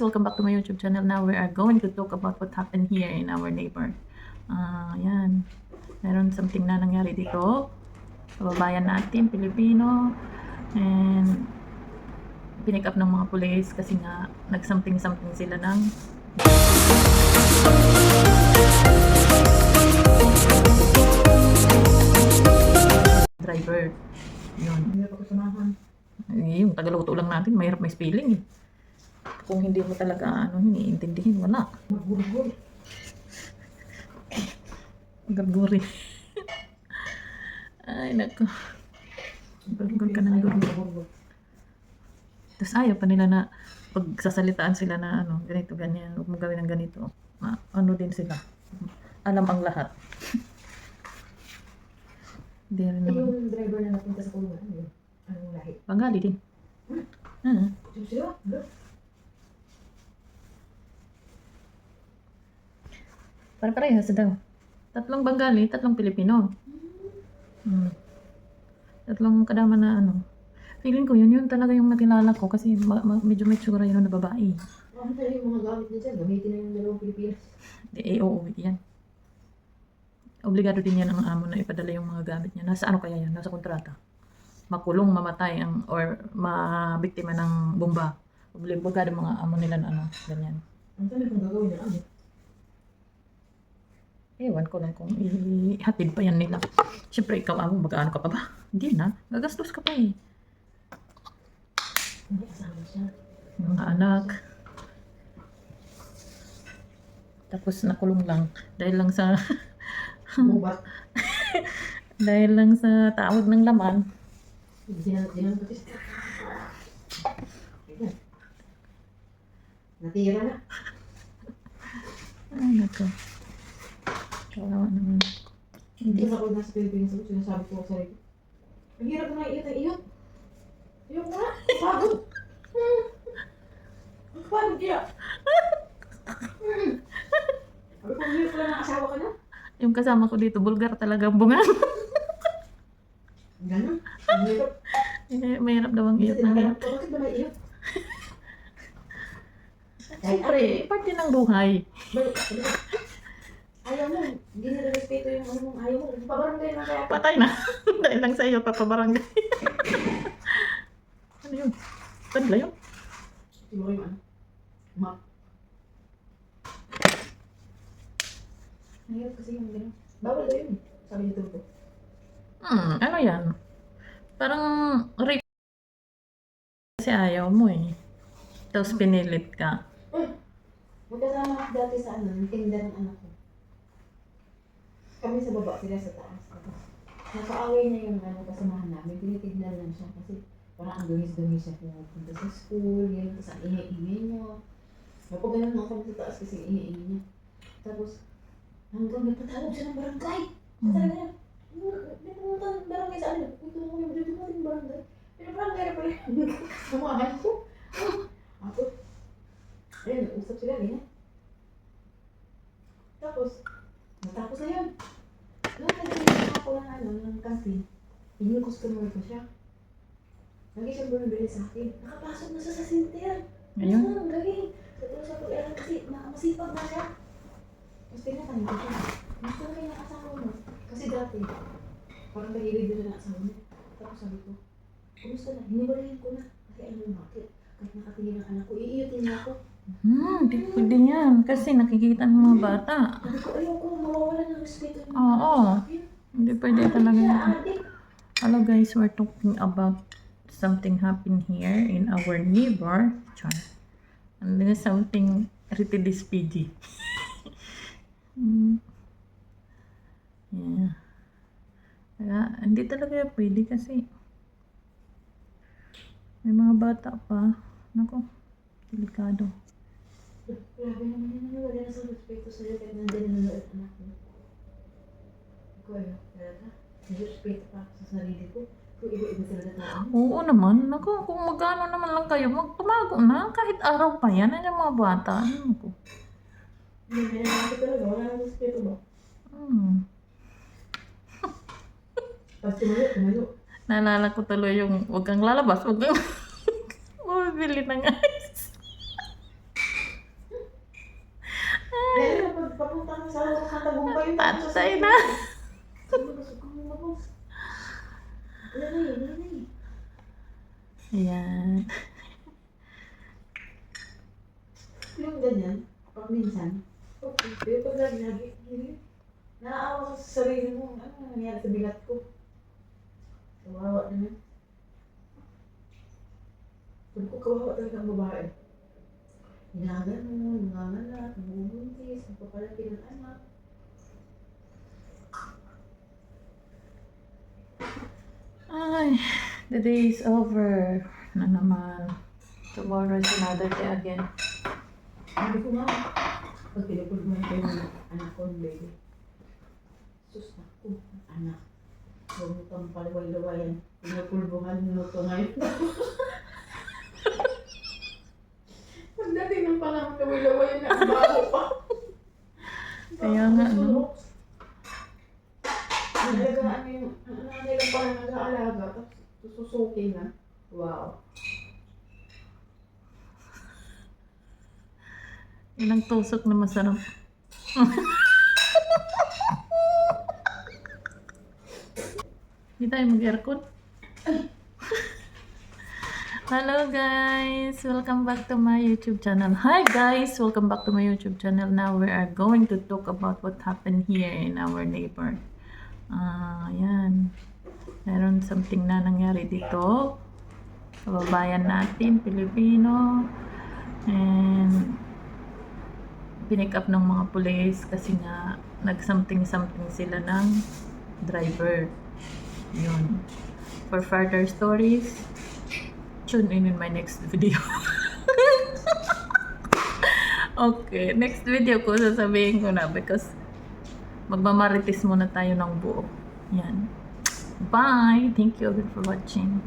welcome back to my YouTube channel. Now we are going to talk about what happened here in our neighbor. Ah, yan. Meron something na nangyari dito. Kababayan natin, Pilipino. And pinick up ng mga pulis kasi nga nag-something-something sila ng driver. Yun. Hindi ako samahan. Yung tagaluto lang natin, mahirap may spelling eh. Kung hindi mo talaga ano, iniintindihin, wala. Magulgul. Garguri. Ay, nako. Gargur ka ng gargur. Tapos ayaw pa nila na pagsasalitaan sila na ano, ganito, ganyan, huwag mo gawin ng ganito. Ma, ano din sila. Alam ang lahat. Hindi rin naman. yung driver na napunta sa kulungan, ano lahi? Bangali din. Ah, Susiyo? Ano? Para parehas daw. Tatlong Bangali, tatlong Pilipino. Hmm. Tatlong kadama na ano. Feeling ko yun yun talaga yung nakilala ko kasi ma- ma- medyo may tsura yun na babae. Ano tayo yung mga gamit niya dyan? Gamitin na yung dalawang Pilipinas. Di, eh, oo, yan. Obligado din yan ang amo na ipadala yung mga gamit niya. Nasa ano kaya yan? Nasa kontrata. Makulong, mamatay, ang, or mabiktima ng bomba. Obligado mga amo nila na ano, ganyan. Ang kong gagawin niya, ano? Ewan ko lang kung ihatid pa yan nila. Siyempre, ikaw amo, mag-ano ka pa ba? Hindi na. Gagastos ka pa eh. Mga anak. Tapos nakulong lang. Dahil lang sa dahil lang sa tawag ng laman. Natira na. Ay, nako. Kawawa naman. Hindi Hindi. ako nasa Pilipinas ako, sinasabi ko sa sarili. Ang hirap na iyot ang iyot. Iyot na, pagod. Hmm. Ang pagod kaya. Hmm. Sabi ko, ang hirap pala ng asawa ka na. Yung kasama ko dito, bulgar talaga ang bunga. Ganun. Ang hirap. Eh, Mahirap daw ang iyot. Tinatanong ko, bakit ba may iyot? Siyempre, parte ng buhay. Ayaw mo, hindi nila respeto yung ano mong ayaw mo. Pabarangay na kaya. Patay na. dahil lang sa iyo, papabarangay. ano yun? Padla yun? Siguro yung ano. Map. Mahirap kasi yung gano'n. Bawal daw yun eh. Sabi ni Tulpo. Hmm, ano yan? Parang rape. Kasi ayaw mo eh. Tapos pinilit ka. Magkasama ako dati sa ano, yung tinda ng anak ko. Kami sa baba, sila sa taas. Nakaaway niya yung ano, kasamahan namin. Tinitignan lang siya kasi parang ang dumis-dumis siya kung punta sa school, yun, tapos ang ingay-ingay niya. Napag ganun lang kami sa taas kasi ingay-ingay niya. Tapos, hanggang may patawag siya ng barangay. Hmm. Talaga yan. May pumunta ng barangay sa amin. Ito mo yung dito natin barangay. Pero barangay na pala. Samahan ko. Ako. Ayun, usap sila ganyan. Tapos, natapos na yun. Nung naging ako ng ano, ng campaign, yung customer ko siya. Lagi siyang bumibili sa akin. Nakapasok na siya sa center. Ayun. Ano ang galing? Sabi siya pag-aral kasi nakamasipag na siya. Tapos tinatanong ko siya, gusto na ng asawa mo? Kasi dati, parang kahilig din na asawa mo. Tapos sabi ko, kumusta na? Hiniwalayin ko na. Kasi ano yung bakit? Kahit nakatingin ang anak ko, iiyotin niya ako. Hmm, di pwede yan. Kasi nakikita ng mga bata. Sabi ko, ayoko, mawawalan ng respeto ng Oo. sa akin. Hindi pwede talaga Kaya ate, Hello guys, we're talking about something happened here in our neighbor. Char. And then something rated is. Hmm. yeah. Kaya, hindi talaga pwede kasi may mga bata pa. Nako, delikado. grabe naman yun, wala na sa respeto sa'yo kahit nandiyan na anak mo. Ikaw talaga, pa ako sa sarili ko. Kung iba-iba talaga tao. Oo naman. Nako, kung magkano naman lang kayo, magtumago na. Kahit araw pa yan. Ano yung mga bata? Ano ko? Hindi, may nakakita talaga, wala nang respeto ba? Hmm. Tapos tumayo, tumayo. Naalala ko tuloy yung huwag kang lalabas, huwag kang bumibili ng ice. nakatagumpay yung Patay na. Sabi ko, suka mo ako. Wala na eh, wala na eh. Ayan. Yung ganyan, pag minsan, okay, pero pag lagi, lagi, gili, naaawa ka sa sarili mo, ano nangyari sa bilat ko? Kawawa naman. Sabi ko, kawawa talaga ang babae. Hinagan mo, nanganganak, nabubuntis, nagpapalaki ng anak. Ay, the day is over. Na naman. Tomorrow is another day again. Sabi ko nga, pag pinupul mo yung yung anak ko, yung baby. Sus anak. Huwag mo kang palaway-lawayan. Pinupulbuhan mo ito ngayon. Pagdating ng panahon, laway-lawayan na baho pa. Kaya nga, no? Nalagaan yung, ang nanay lang pala nag-aalaga, tapos sususukin na. Wow. Ilang tusok na masarap. Hindi tayo mag-aircon. Hello guys! Welcome back to my YouTube channel. Hi guys! Welcome back to my YouTube channel. Now we are going to talk about what happened here in our neighbor. Ah, yan. Meron something na nangyari dito. Kababayan natin, Pilipino. And pinick up ng mga pulis kasi nga nag-something-something sila ng driver. Yun. For further stories, tune in in my next video. okay, next video ko sasabihin ko na because magmamarites muna tayo ng buo. Yan. Bye! Thank you again for watching.